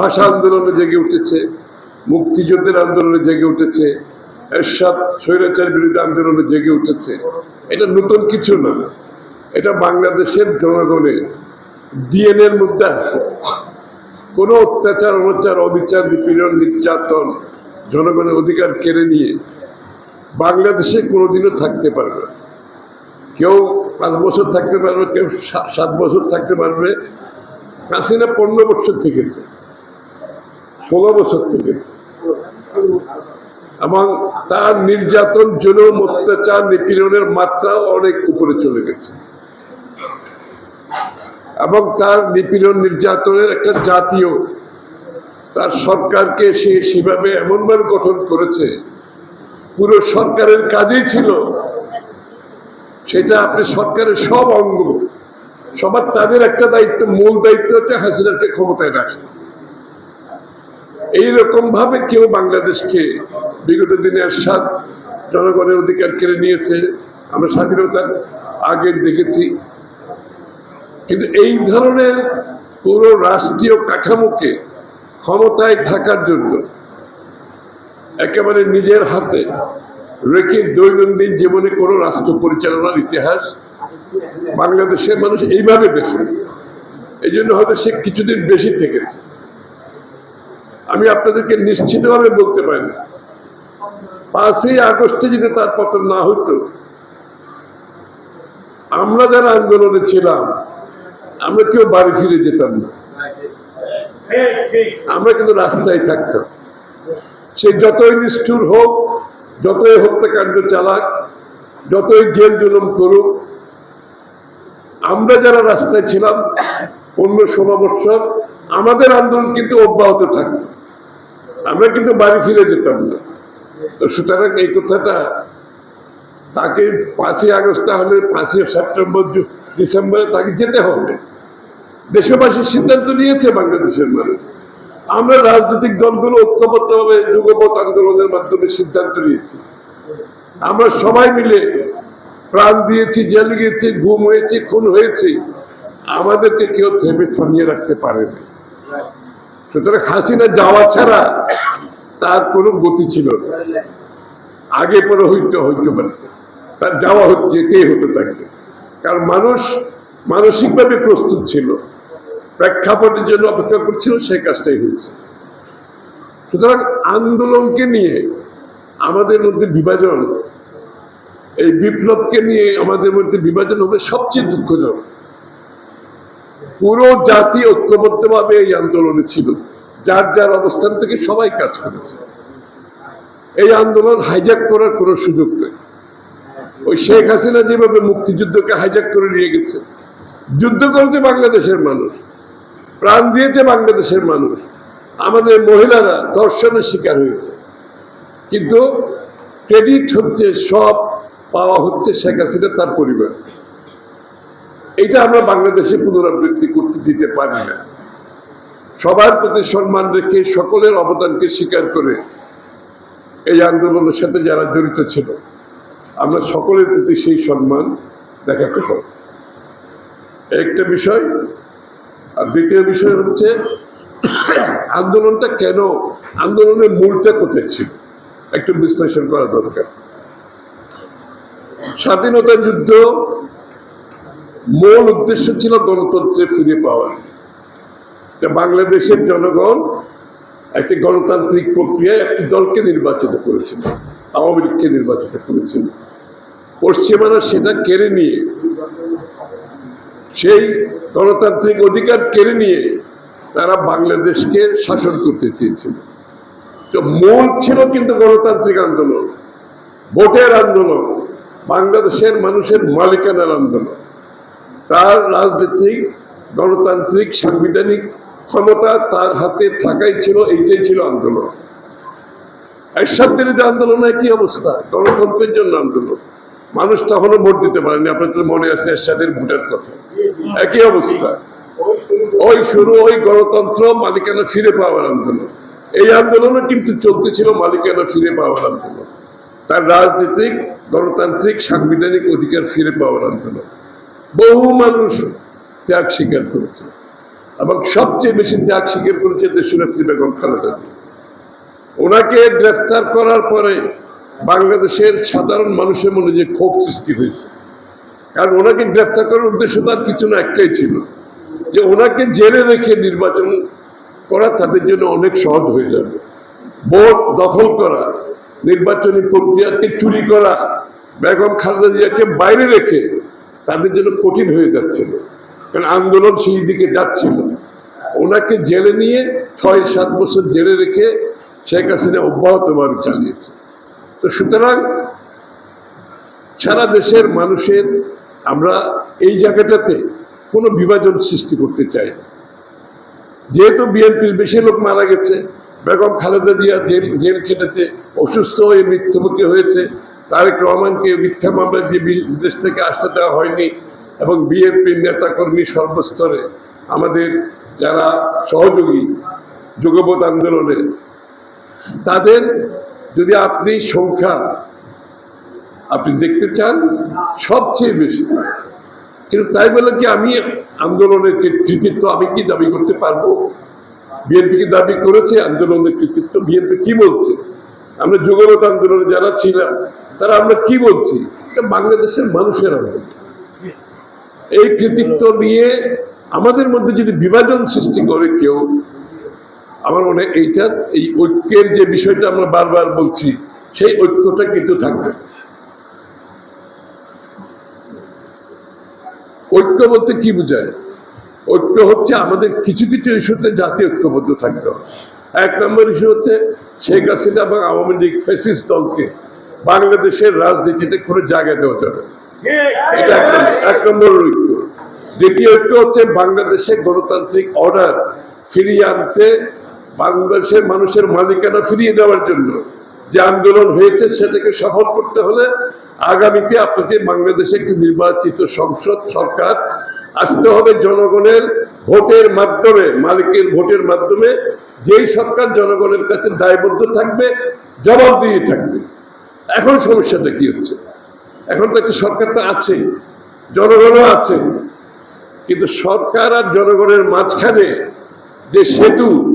ভাষা আন্দোলনে জেগে উঠেছে, মুক্তিযুদ্ধের আন্দোলনে জেগে উঠেছে, এরশাদ স্বৈরাচার বিরোধী আন্দোলনে জেগে উঠেছে। এটা নতুন কিছু না, এটা বাংলাদেশের জনগণের ডিএনএর মধ্যে আছে। কোনো অত্যাচার, অনাচার, অবিচার, নিপীড়ন, নির্যাতন জনগণের অধিকার কেড়ে নিয়ে বাংলাদেশে কোনোদিনও থাকতে পারবে। কেউ পাঁচ বছর থাকতে পারবে, কেউ সাত বছর থাকতে পারবে। হাসিনা পনেরো বছর থেকেছে। ষোলো বছর থেকেছে এবং তার নির্যাতন, জুলুম, অত্যাচার, নিপীড়নের মাত্রা অনেক উপরে চলে গেছে। এবং তার নিপীড়ন, নির্যাতনের একটা জাতীয় তার সরকারকে সে সেভাবে এমনভাবে গঠন করেছে, পুরো সরকারের কাজেই ছিল। সেটা আপনি সরকারের সব অঙ্গ, সবার তাদের একটা দায়িত্ব, মূল দায়িত্ব হচ্ছে হাসিনাকে ক্ষমতায় রাখা। এইরকম ভাবে কেউ বাংলাদেশকে বিগত দিনের সাত জনগণের অধিকার কেড়ে নিয়েছে। আমরা স্বাধীনতার আগে দেখেছি। কিন্তু এই ধরনের পুরো রাষ্ট্রীয় কাঠামোকে ক্ষমতায় থাকার জন্য একেবারে নিজের হাতে রেখে দৈনন্দিন জীবনে কোনো রাষ্ট্র পরিচালনার ইতিহাস বাংলাদেশের মানুষ এইভাবে দেখে এই জন্য হয়তো সে কিছুদিন বেশি থেকেছে। আমি আপনাদেরকে নিশ্চিতভাবে বলতে পারি, পাঁচই আগস্টে যদি তার পতন না হতো আমরা যারা আন্দোলনে ছিলাম, আমরা কেউ বাড়ি ফিরে যেতাম না। আমরা কিন্তু রাস্তায় থাকতাম। সে যতই নিষ্ঠুর হোক, যতই হত্যাকাণ্ড চালাক, যতই জেল জুলুম করুক, আমরা যারা রাস্তায় ছিলাম, পনেরো ষোলো বছর, আমাদের আন্দোলন কিন্তু অব্যাহত থাকতো। আমরা কিন্তু বাড়ি ফিরে যেতাম না। তো সুতরাং এই কথাটা তাকে পাঁচই আগস্ট হলে পাঁচই সেপ্টেম্বর ডিসেম্বরে তাকে যেতে হবে। দেশবাসীর সিদ্ধান্ত নিয়েছে বাংলাদেশের মানুষ। আমরা রাজনৈতিক দলগুলো ঐক্যবদ্ধভাবে যুগপথ আন্দোলনের মাধ্যমে সিদ্ধান্ত নিয়েছি। আমরা সবাই মিলে প্রাণ দিয়েছি, জেল গিয়েছি, ঘুম হয়েছি, খুন হয়েছি। আমাদেরকে কেউ থেমে থামিয়ে রাখতে পারেনি। সুতরাং হাসিনা যাওয়া ছাড়া তার কোনো গতি ছিল না। আগে পরে হইতে হইতে পারে। তার যাওয়া যেতেই হতো তাকে। কারণ মানুষ মানসিকভাবে প্রস্তুত ছিল। প্রেক্ষাপটের জন্য অপেক্ষা করছিল সেই কাজটাই হয়েছে। সুতরাং আন্দোলনকে নিয়ে আমাদের মধ্যে বিভাজন, এই বিপ্লবকে নিয়ে আমাদের মধ্যে বিভাজন হবে সবচেয়ে দুঃখজনক। পুরো জাতি ঐক্যবদ্ধভাবে এই আন্দোলনে ছিল। যার যার অবস্থান থেকে সবাই কাজ করেছে। এই আন্দোলন হাইজ্যাক করার কোনো সুযোগ নেই। ওই শেখ হাসিনা যেভাবে মুক্তিযুদ্ধকে হাইজ্যাক করে নিয়ে গেছে, যুদ্ধ করেছে বাংলাদেশের মানুষ, প্রাণ দিয়েছে বাংলাদেশের মানুষ, আমাদের মহিলারা ধর্ষণের শিকার হয়েছে। কিন্তু ক্রেডিট হচ্ছে, সব পাওয়া হচ্ছে শেখ হাসিনা তার পরিবার। এটা আমরা বাংলাদেশে পুনরাবৃত্তি করতে দিতে পারি না। সবার প্রতি সম্মান রেখে সকলের অবদানকে স্বীকার করে এই আন্দোলনের সাথে যারা জড়িত ছিল, আমরা সকলের প্রতি সেই সম্মান দেখাতে পারি একটা বিষয়, আর দ্বিতীয় বিষয় হচ্ছে, আন্দোলনটা কেন, আন্দোলনের মূলটা কোথায় ছিল? একটু বিশ্লেষণ করা দরকার। স্বাধীনতা যুদ্ধ মূল উদ্দেশ্য ছিল গণতন্ত্রে ফিরে পাওয়া। বাংলাদেশের জনগণ একটি গণতান্ত্রিক প্রক্রিয়ায় একটি দলকে নির্বাচিত করেছিল, আওয়ামী লীগকে নির্বাচিত করেছিল। পশ্চিমারা সেটা কেড়ে নিয়ে, সেই গণতান্ত্রিক অধিকার কেড়ে নিয়ে তারা বাংলাদেশকে শাসন করতে চেয়েছিল। তো মূল ছিল কিন্তু গণতান্ত্রিক আন্দোলন, ভোটের আন্দোলন, বাংলাদেশের মানুষের মালিকানার আন্দোলন। তার রাজনৈতিক, গণতান্ত্রিক, সাংবিধানিক ক্ষমতা তার হাতে থাকাই ছিল, এইটাই ছিল আন্দোলন। এরশাদ বিরোধী আন্দোলনে কি অবস্থা? গণতন্ত্রের জন্য আন্দোলন। মানুষ তখনও ভোট দিতে পারেনি আপনার মনে আছে এরশাদের ভোটের কথা। একই অবস্থা। ওই শুরু, ওই গণতন্ত্র, মালিকানা ফিরে পাওয়ার আন্দোলন। এই আন্দোলনও কিন্তু চলতেছিল মালিকানা ফিরে পাওয়ার আন্দোলন। তার রাজনৈতিক, গণতান্ত্রিক, সাংবিধানিক অধিকার ফিরে পাওয়ার আন্দোলন। বহু মানুষ ত্যাগ স্বীকার করেছে। এবং সবচেয়ে বেশি ত্যাগ স্বীকার করেছে দেশনেত্রী বেগম খালেদা জিয়া। ওনাকে গ্রেফতার করার পরে বাংলাদেশের সাধারণ মানুষের মনে যে ক্ষোভ সৃষ্টি হয়েছে। কারণ ওনাকে গ্রেফতার করার উদ্দেশ্য তার কিছু না, একটাই ছিল যে ওনাকে জেলে রেখে নির্বাচন করা তাদের জন্য অনেক সহজ হয়ে যাবে। ভোট দখল করা, নির্বাচনী প্রক্রিয়াকে চুরি করা, বেগম খালেদা জিয়াকে বাইরে রেখে তাদের জন্য কঠিন হয়ে যাচ্ছিল কারণ আন্দোলন সেই দিকে যাচ্ছিল। ওনাকে জেলে নিয়ে ছয়, সাত বছর জেলে রেখে শেখ হাসিনা অব্যাহতভাবে চালিয়েছে। তো সুতরাং সারা দেশের মানুষের আমরা এই জায়গাটাতে কোনো বিভাজন সৃষ্টি করতে চাই যেহেতু বিএনপির বেশি লোক মারা গেছে, বেগম খালেদা জিয়া জেল জেল খেটেছে, অসুস্থ হয়ে মৃত্যুমুখী হয়েছে তারেক রহমানকে মিথ্যা মামলায় যে বি- দেশ থেকে আসতে দেওয়া হয়নি এবং বিএনপির নেতাকর্মী সর্বস্তরে আমাদের যারা সহযোগী যুগপথ আন্দোলনে, তাদের যদি আপনি সংখ্যা আপনি দেখতে চান, সবচেয়ে বেশি। কিন্তু তাই বলে কি আমি আন্দোলনের কৃতিত্ব আমি কি দাবি করতে পারব? বিএনপি কি দাবি করেছে আন্দোলনের কৃতিত্ব? বিএনপি কি বলছে? আমরা যুগপথ আন্দোলনে যারা ছিলাম, তারা আমরা কি বলছি? এটা বাংলাদেশের মানুষের আন্দোলন। এই কৃতিত্ব নিয়ে আমাদের মধ্যে যদি বিভাজন সৃষ্টি করে কেউ, আমার মনে এইটা, এই ঐক্যের যে বিষয়টা আমরা বারবার বলছি, সেই ঐক্যটা কিন্তু থাকবে। ঐক্য বলতে কি বোঝায়? ঐক্য হচ্ছে আমাদের কিছু কিছু ইস্যুতে জাতীয় ঐক্যবদ্ধ থাকতে হবে। এক নম্বর ইস্যু হচ্ছে শেখ হাসিনা এবং আওয়ামী লীগ ফেসিস দলকে বাংলাদেশের রাজনীতিতে কোনো জায়গা দেওয়া যাবে এটা এক নম্বর- দ্বিতীয় ঐক্য হচ্ছে বাংলাদেশে গণতান্ত্রিক অর্ডার ফিরিয়ে আনতে বাংলাদেশের মানুষের মালিকানা ফিরিয়ে দেওয়ার জন্য যে আন্দোলন হয়েছে সেটাকে সফল করতে হলে আগামীতে আপনাকে বাংলাদেশে একটি নির্বাচিত সংসদ, সরকার আসতে হবে জনগণের ভোটের মাধ্যমে, মালিকের ভোটের মাধ্যমে, যেই সরকার জনগণের কাছে দায়বদ্ধ থাকবে জবাব দিয়ে থাকবে। এখন সমস্যাটা কি হচ্ছে? এখন তো একটা সরকার তো আছে, জনগণও আছে, কিন্তু সরকার আর জনগণের মাঝখানে যে সেতু